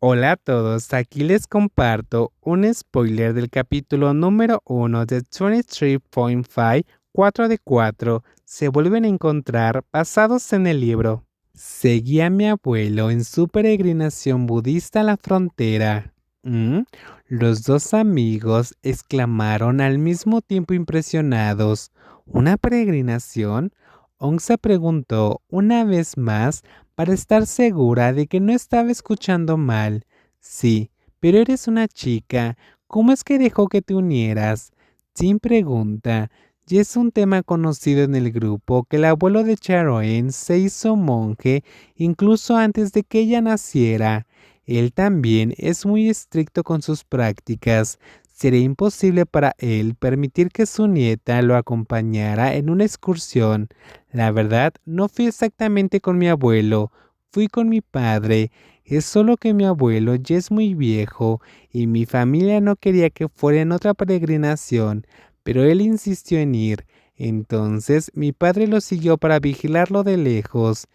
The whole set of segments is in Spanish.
Hola a todos, aquí les comparto un spoiler del capítulo número 1 de 23.5 4 de 4 se vuelven a encontrar basados en el libro. Seguía a mi abuelo en su peregrinación budista a la frontera. ¿Mm? Los dos amigos exclamaron al mismo tiempo impresionados. ¿Una peregrinación? Onza preguntó una vez más para estar segura de que no estaba escuchando mal. Sí, pero eres una chica. ¿Cómo es que dejó que te unieras? Sin pregunta. Y es un tema conocido en el grupo que el abuelo de Charoen se hizo monje incluso antes de que ella naciera. Él también es muy estricto con sus prácticas. Sería imposible para él permitir que su nieta lo acompañara en una excursión. La verdad, no fui exactamente con mi abuelo, fui con mi padre. Es solo que mi abuelo ya es muy viejo y mi familia no quería que fuera en otra peregrinación, pero él insistió en ir. Entonces mi padre lo siguió para vigilarlo de lejos.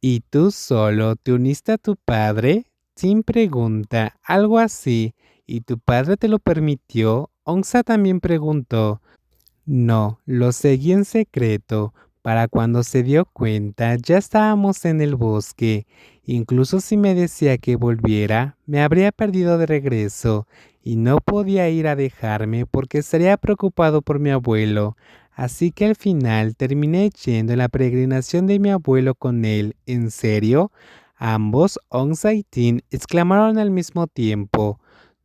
¿Y tú solo te uniste a tu padre? Sin pregunta, algo así. ¿Y tu padre te lo permitió? Onza también preguntó. No, lo seguí en secreto. Para cuando se dio cuenta, ya estábamos en el bosque. Incluso si me decía que volviera, me habría perdido de regreso y no podía ir a dejarme porque estaría preocupado por mi abuelo. Así que al final terminé yendo en la peregrinación de mi abuelo con él. ¿En serio? Ambos, Onza y Tin, exclamaron al mismo tiempo.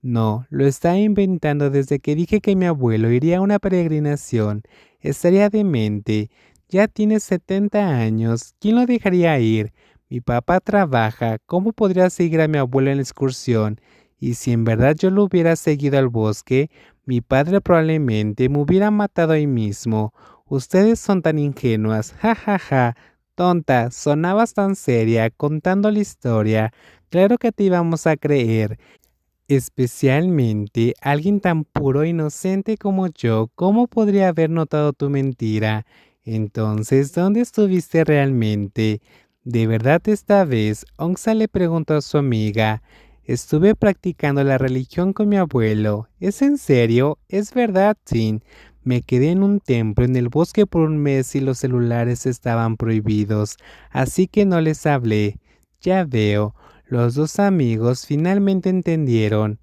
No, lo está inventando desde que dije que mi abuelo iría a una peregrinación. Estaría demente. Ya tiene 70 años. ¿Quién lo dejaría ir? Mi papá trabaja. ¿Cómo podría seguir a mi abuelo en la excursión? Y si en verdad yo lo hubiera seguido al bosque, mi padre probablemente me hubiera matado ahí mismo. Ustedes son tan ingenuas. Ja, ja, ja. Tonta, sonabas tan seria contando la historia. Claro que te íbamos a creer. Especialmente alguien tan puro e inocente como yo, ¿cómo podría haber notado tu mentira? Entonces, ¿dónde estuviste realmente? De verdad esta vez, Onxa le preguntó a su amiga, estuve practicando la religión con mi abuelo. ¿Es en serio? ¿Es verdad, Sin? Me quedé en un templo en el bosque por un mes y los celulares estaban prohibidos, así que no les hablé. Ya veo, los dos amigos finalmente entendieron.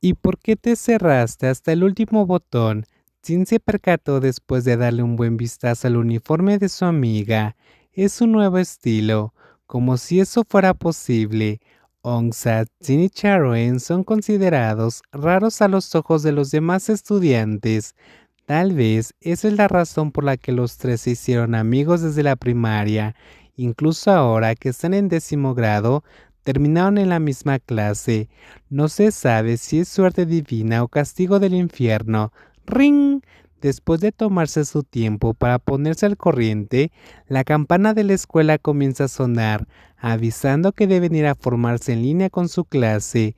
¿Y por qué te cerraste hasta el último botón? Sin se percató después de darle un buen vistazo al uniforme de su amiga. Es un nuevo estilo, como si eso fuera posible. Ongsa, Jin y Charoen son considerados raros a los ojos de los demás estudiantes. Tal vez esa es la razón por la que los tres se hicieron amigos desde la primaria. Incluso ahora que están en décimo grado, terminaron en la misma clase. No se sabe si es suerte divina o castigo del infierno. ¡Ring! Después de tomarse su tiempo para ponerse al corriente, la campana de la escuela comienza a sonar, avisando que deben ir a formarse en línea con su clase.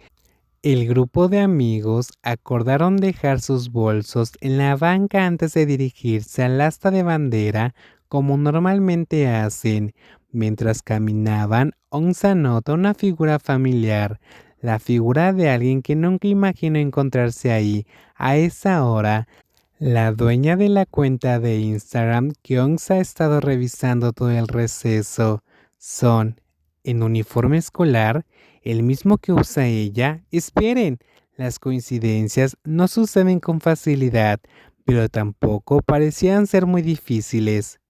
El grupo de amigos acordaron dejar sus bolsos en la banca antes de dirigirse al asta de bandera como normalmente hacen, Mientras caminaban, Onza nota una figura familiar, la figura de alguien que nunca imaginó encontrarse ahí a esa hora. La dueña de la cuenta de Instagram que Onza ha estado revisando todo el receso son, en uniforme escolar, el mismo que usa ella. Esperen, las coincidencias no suceden con facilidad, pero tampoco parecían ser muy difíciles.